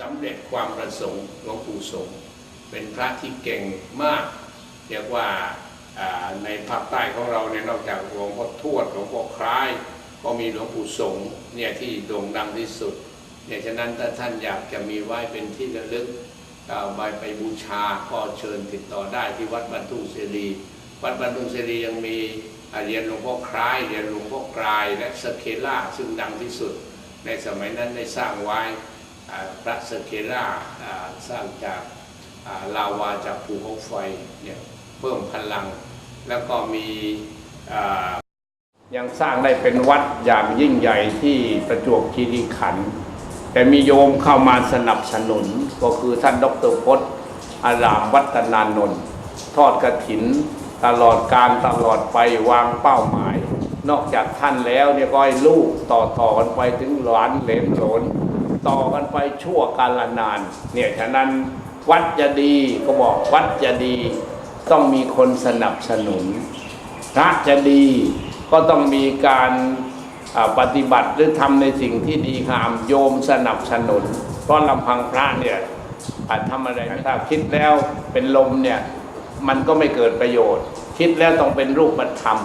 สำเร็จความประสงค์หลวงปู่สงเป็นพระที่เก่งมาก เรียกว่าในภาคใต้ของเราเนี่ยนอกจากหลวงพ่อทวดหลวงพ่อคล้าย ก็มีหลวงปู่สงเนี่ยที่โด่งดังที่สุดเนี่ยฉะนั้นถ้าท่านอยากจะมีไว้เป็นที่ระลึกเอาไปไปบูชาก็เชิญติดต่อได้ที่วัดบรรทุงเสรี วัดบรรทุงเสรียังมีอาเรียนหลวงพ่อคล้ายเรียนหลวงพ่อกลายและสเคล่าซึ่งดังที่สุด ในสมัยนั้นได้สร้างไว้ พระสเคล่าอ่าสร้างจากาลาวาจากภูเขาไฟเนี่ยเพิ่มพลัง แล้วก็มียังสร้างได้เป็นวัดอย่างยิ่งใหญ่ที่ประจวบคีรีขันธ์แต่มีโยมเข้ามาสนับสนุนก็คือท่านดรพจน์อารามวัฒนานนท์ทอดกระถินตลอดการตลอดไปวางเป้าหมาย นอกจากท่านแล้วเนี่ยก็ให้ลูกต่อต่อกันไปถึงหลานเหลนโหลน ชั่วกาลนาน เนี่ยฉะนั้นวัดจะดีก็บอกวัดจะดี ต้องมีคนสนับสนุนพระจะดีก็ต้องมีการปฏิบัติหรือทำในสิ่งที่ดีงามโยมสนับสนุนเพราะลำพังพระเนี่ยอาจทำอะไรไม่ถ้าคิดแล้วเป็นลมเนี่ยมันก็ไม่เกิดประโยชน์ คิดแล้วต้องเป็นรูปธรรม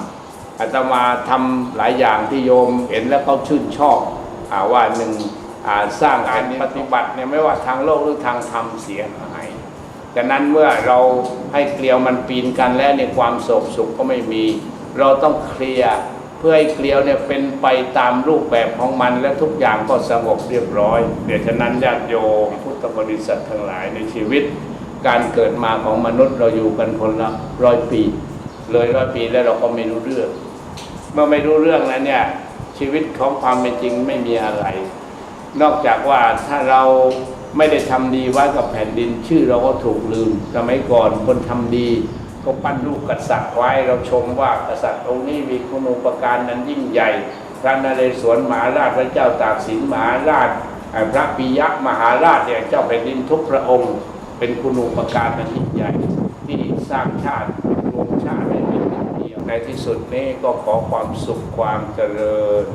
อาตมาทำหลายอย่างที่โยมเห็นแล้วเขาชื่นชอบอาว่าหนึ่ง สร้างการปฏิบัติเนี่ยไม่ว่าทางโลกหรือทางธรรมเสียหายฉะนั้นเมื่อเราให้เกลียวมันปีนกันแล้วในความโศกสุขก็ไม่มี เราต้องเคลียร์เพื่อให้เกลียวเนี่ยเป็นไปตามรูปแบบของมันและทุกอย่างก็สงบเรียบร้อยเดี๋ยวฉะนั้นญาติโยมพุทธบริษัททั้งหลายในชีวิต การเกิดมาของมนุษย์เราอยู่กันคนละร้อยปี เลยร้อยปีแล้วเราก็ไม่รู้เรื่อง เมื่อไม่รู้เรื่องแล้วเนี่ยชีวิตของความเป็นจริงไม่มีอะไร นอกจากว่าถ้าเราไม่ได้ทำดีไว้กับแผ่นดิน ชื่อเราก็ถูกลืมสมัยก่อนคนทำดีก็ปั้นรูปกษัตริย์ไว้เราชมว่ากษัตริย์องค์นี้มีคุณูปการนั้นยิ่งใหญ่พระนเรศวรมหาราชพระเจ้าตากสินมหาราชเอ่อพระปิยะมหาราชเนี่ยเจ้าแผ่นดินทุกพระองค์ เป็นคุณูปการนั้นยิ่งใหญ่ ที่สร้างชาติรวมชาติให้เป็นหนึ่งเดียวในที่สุดนี้ก็ขอความสุขความเจริญ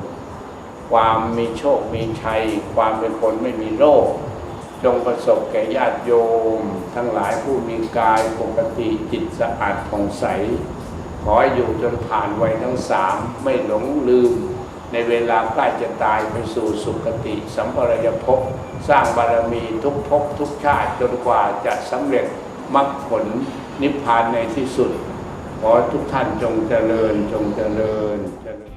ความมีโชคมีชัย ความเป็นคนไม่มีโรคจงประสบแก่ญาติโยม ทั้งหลายผู้มีกายปกติจิตสะอาดผ่องใส ขอให้อยู่จนผ่านวัยทั้งสามไม่หลงลืม ในเวลาใกล้จะตายไปสู่สุคติ สัมปรายภพสร้างบารมีทุกภพทุกชาติจนกว่าจะสำเร็จมรรคผลนิพพานในที่สุด ขอทุกท่านจงเจริญจงเจริญเจริญ